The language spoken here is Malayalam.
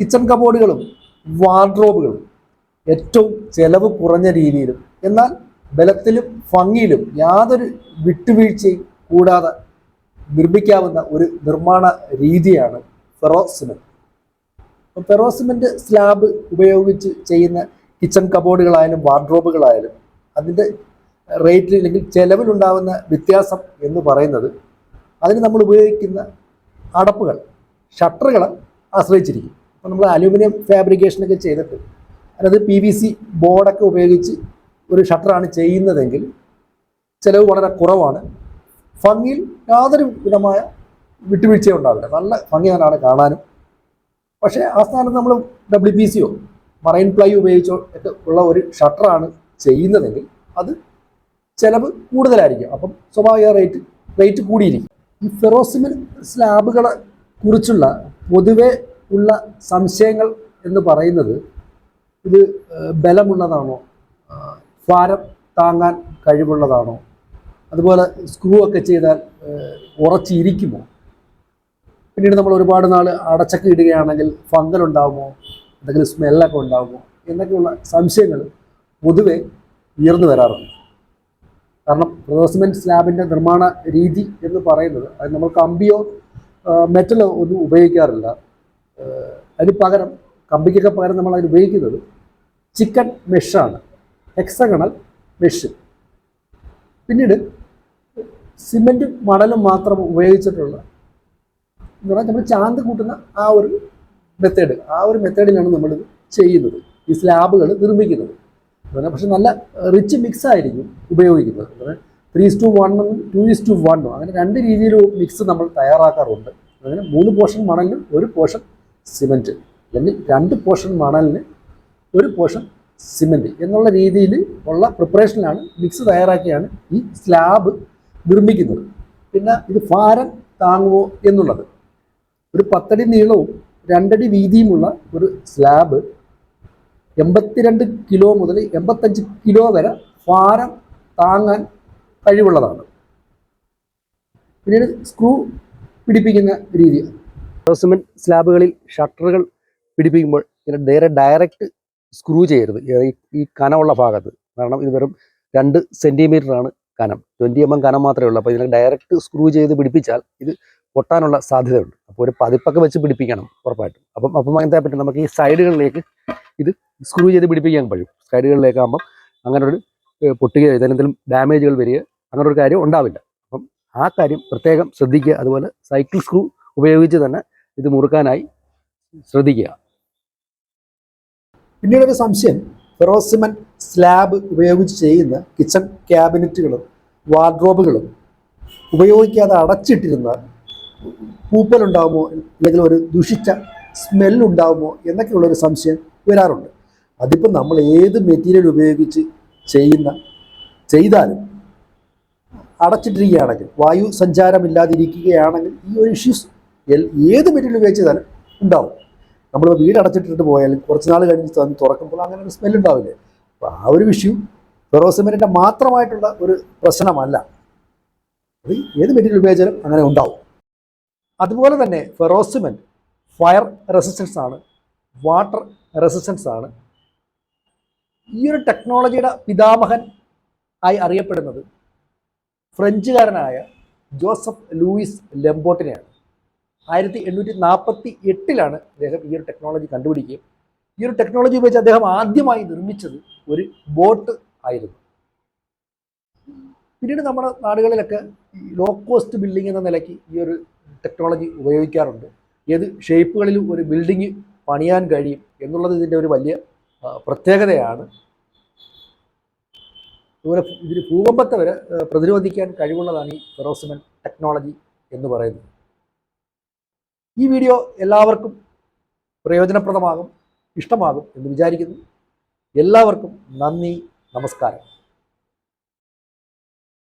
കിച്ചൺ കബോർഡുകളും വാർഡ്രോബുകളും ഏറ്റവും ചെലവ് കുറഞ്ഞ രീതിയിലും എന്നാൽ ബലത്തിലും ഭംഗിയിലും യാതൊരു വിട്ടുവീഴ്ചയും കൂടാതെ നിർമ്മിക്കാവുന്ന ഒരു നിർമ്മാണ രീതിയാണ് ഫെറോ സിമെന്റ് ഫെറോ സ്ലാബ് ഉപയോഗിച്ച് ചെയ്യുന്ന കിച്ചൺ കബോർഡുകളായാലും വാർഡ്രോബുകളായാലും അതിന്റെ റേറ്റിൽ അല്ലെങ്കിൽ ചെലവിലുണ്ടാകുന്ന വ്യത്യാസം എന്ന് പറയുന്നത് അതിന് നമ്മൾ ഉപയോഗിക്കുന്ന അടപ്പുകൾ ഷട്ടറുകൾ ആശ്രയിച്ചിരിക്കും. അപ്പോൾ നമ്മൾ അലൂമിനിയം ഫാബ്രിക്കേഷനൊക്കെ ചെയ്തിട്ട് അതായത് പി വി സി ബോർഡൊക്കെ ഉപയോഗിച്ച് ഒരു ഷട്ടറാണ് ചെയ്യുന്നതെങ്കിൽ ചിലവ് വളരെ കുറവാണ്. ഭംഗിയിൽ യാതൊരു വിധമായ വിട്ടുവീഴ്ചയും ഉണ്ടാവില്ല. നല്ല ഭംഗിയാനാണ് കാണാനും. പക്ഷേ ആ സ്ഥാനത്ത് നമ്മൾ ഡബ്ല്യു പി സിയോ മറൈൻ പ്ലൈ ഉപയോഗിച്ചോ ഒക്കെ ഉള്ള ഒരു ഷട്ടറാണ് ചെയ്യുന്നതെങ്കിൽ അത് ചിലവ് കൂടുതലായിരിക്കും. അപ്പം സ്വാഭാവിക റേറ്റ് റേറ്റ് കൂടിയിരിക്കും. ഈ ഫെറോസിമിൻ സ്ലാബുകളെ കുറിച്ചുള്ള പൊതുവെ ഉള്ള സംശയങ്ങൾ എന്ന് പറയുന്നത് ഇത് ബലമുള്ളതാണോ? ഭാരം താങ്ങാൻ കഴിവുള്ളതാണോ? അതുപോലെ സ്ക്രൂ ഒക്കെ ചെയ്താൽ ഉറച്ചിരിക്കുമോ? പിന്നീട് നമ്മൾ ഒരുപാട് നാൾ അടച്ചൊക്കെ ഇടുകയാണെങ്കിൽ ഫംഗൽ ഉണ്ടാകുമോ എന്തെങ്കിലും സ്മെല്ലൊക്കെ ഉണ്ടാകുമോ എന്നൊക്കെയുള്ള സംശയങ്ങൾ പൊതുവെ ഉയർന്നു വരാറുണ്ട്. കാരണം റിവേഴ്സ്മെന്റ് സ്ലാബിന്റെ നിർമ്മാണ രീതി എന്ന് പറയുന്നത് അത് നമ്മൾ കമ്പിയോ മെറ്റലോ ഒന്നും ഉപയോഗിക്കാറില്ല. അതിന് പകരം കമ്പിക്കൊക്കെ പകരം നമ്മൾ അതിന് ഉപയോഗിക്കുന്നത് ചിക്കൻ മെഷാണ്. ഹെക്സഗണൽ മെഷ് പിന്നീട് സിമെന്റും മണലും മാത്രം ഉപയോഗിച്ചിട്ടുള്ള എന്ന് പറഞ്ഞാൽ നമ്മൾ ചാന്ത് കൂട്ടുന്ന ആ ഒരു മെത്തേഡ് ആ ഒരു മെത്തേഡിലാണ് നമ്മളിത് ചെയ്യുന്നത്. ഈ സ്ലാബുകൾ നിർമ്മിക്കുന്നത്. അതുപോലെ പക്ഷെ നല്ല റിച്ച് മിക്സ് ആയിരിക്കും ഉപയോഗിക്കുന്നത്. ത്രീ ടു വണ്ണും ടു ഇസ് ടു വണ്ണും അങ്ങനെ രണ്ട് രീതിയിലും മിക്സ് നമ്മൾ തയ്യാറാക്കാറുണ്ട്. അങ്ങനെ മൂന്ന് പോർഷൻ മണലിനും ഒരു പോർഷൻ സിമെന്റ് അല്ലെങ്കിൽ രണ്ട് പോർഷൻ മണലിന് ഒരു പോർഷൻ സിമെന്റ് എന്നുള്ള രീതിയിൽ ഉള്ള പ്രിപ്പറേഷനിലാണ് മിക്സ് തയ്യാറാക്കിയാണ് ഈ സ്ലാബ് നിർമ്മിക്കുന്നത്. പിന്നെ ഇത് ഭാരം താങ്ങുമോ എന്നുള്ളത്. ഒരു പത്തടി നീളവും രണ്ടടി വീതിയുമുള്ള ഒരു സ്ലാബ് എൺപത്തിരണ്ട് കിലോ മുതൽ എൺപത്തഞ്ച് കിലോ വരെ ഭാരം താങ്ങാൻ കഴിവുള്ളതാണ്. പിന്നീട് സ്ക്രൂ പിടിപ്പിക്കുന്ന രീതി സിമെന്റ് സ്ലാബുകളിൽ ഷട്ടറുകൾ പിടിപ്പിക്കുമ്പോൾ ഇങ്ങനെ നേരെ ഡയറക്റ്റ് സ്ക്രൂ ചെയ്യരുത്. ഈ- കനമുള്ള ഭാഗത്ത്. കാരണം ഇത് വെറും രണ്ട് സെന്റിമീറ്ററാണ് കനം. ട്വന്റി എം എം കനം മാത്രമേ ഉള്ളൂ. അപ്പോൾ ഇതിനെ ഡയറക്റ്റ് സ്ക്രൂ ചെയ്ത് പിടിപ്പിച്ചാൽ ഇത് പൊട്ടാനുള്ള സാധ്യതയുണ്ട്. അപ്പോൾ ഒരു പതിപ്പൊക്കെ വെച്ച് പിടിപ്പിക്കണം ഉറപ്പായിട്ടും. അപ്പം അപ്പം എന്താ പറ്റും നമുക്ക് ഈ സൈഡുകളിലേക്ക് ഇത് സ്ക്രൂ ചെയ്ത് പിടിപ്പിക്കാൻ കഴിയും. സൈഡുകളിലേക്കാകുമ്പം അങ്ങനെ ഒരു പൊട്ടുകയോ ഏതെങ്കിലും ഡാമേജുകൾ വരിക അങ്ങനെ ഒരു കാര്യം ഉണ്ടാവില്ല. അപ്പം ആ കാര്യം പ്രത്യേകം ശ്രദ്ധിക്കുക. അതുപോലെ സൈക്കിൾ സ്ക്രൂ ഉപയോഗിച്ച് തന്നെ ഇത് മുറുക്കാനായി ശ്രദ്ധിക്കുക. പിന്നീടൊരു സംശയം. ഫെറോസിമൻ സ്ലാബ് ഉപയോഗിച്ച് ചെയ്യുന്ന കിച്ചൺ ക്യാബിനറ്റുകളും വാർഡ്രോബുകളും ഉപയോഗിക്കാതെ അടച്ചിട്ടിരുന്ന പൂപ്പലുണ്ടാകുമോ അല്ലെങ്കിൽ ഒരു ദുഷിച്ച സ്മെല്ലുണ്ടാകുമോ എന്നൊക്കെയുള്ള ഒരു സംശയം വരാറുണ്ട്. അതിപ്പോൾ നമ്മൾ ഏത് മെറ്റീരിയൽ ഉപയോഗിച്ച് ചെയ്യുന്ന ചെയ്താലും അടച്ചിട്ടിരിക്കുകയാണെങ്കിൽ വായു സഞ്ചാരമില്ലാതിരിക്കുകയാണെങ്കിൽ ഈ ഒരു ഇഷ്യൂസ് ഏത് മെറ്റീരിയൽ ഉപയോഗിച്ച് തന്നെ ഉണ്ടാവും. നമ്മൾ വീട് അടച്ചിട്ടിട്ട് പോയാലും കുറച്ച് നാൾ കഴിഞ്ഞ് തന്നെ തുറക്കുമ്പോൾ അങ്ങനെ ഒരു സ്മെൽ ഉണ്ടാവില്ലേ? അപ്പോൾ ആ ഒരു വിഷയം ഫെറോസിമെന്റിന്റെ മാത്രമായിട്ടുള്ള ഒരു പ്രശ്നമല്ല. അത് ഏത് മെറ്റീരിയൽ ഉപയോഗിച്ചാലും അങ്ങനെ ഉണ്ടാവും. അതുപോലെ തന്നെ ഫെറോസിമെന്റ് ഫയർ റെസിസ്റ്റൻസ് ആണ് വാട്ടർ റെസിസ്റ്റൻസ് ആണ്. ഈ ഒരു ടെക്നോളജിയുടെ പിതാമഹൻ ആയി അറിയപ്പെടുന്നത് ഫ്രഞ്ചുകാരനായ ജോസഫ് ലൂയിസ് ലെമ്പോട്ടിനെയാണ് ആയിരത്തി എണ്ണൂറ്റി നാൽപ്പത്തി എട്ടിലാണ് അദ്ദേഹം ഈ ഒരു ടെക്നോളജി കണ്ടുപിടിക്കുകയും. ഈ ഒരു ടെക്നോളജി ഉപയോഗിച്ച് അദ്ദേഹം ആദ്യമായി നിർമ്മിച്ചത് ഒരു ബോട്ട് ആയിരുന്നു. പിന്നീട് നമ്മുടെ നാടുകളിലൊക്കെ ലോ കോസ്റ്റ് ബിൽഡിംഗ് എന്ന നിലയ്ക്ക് ഈ ഒരു ടെക്നോളജി ഉപയോഗിക്കാറുണ്ട്. ഏത് ഷേപ്പുകളിലും ഒരു ബിൽഡിംഗ് പണിയാൻ കഴിയും എന്നുള്ളത് ഇതിന്റെ ഒരു വലിയ പ്രത്യേകതയാണ്. അതുപോലെ ഇതിന് ഭൂകമ്പത്തെ വരെ പ്രതിരോധിക്കാൻ കഴിവുള്ളതാണ് ഈ ഫെറോസിമൻ ടെക്നോളജി എന്ന് പറയുന്നത്. ഈ വീഡിയോ എല്ലാവർക്കും പ്രയോജനപ്രദമാകും ഇഷ്ടമാകും എന്ന് വിചാരിക്കുന്നു. എല്ലാവർക്കും നന്ദി നമസ്കാരം.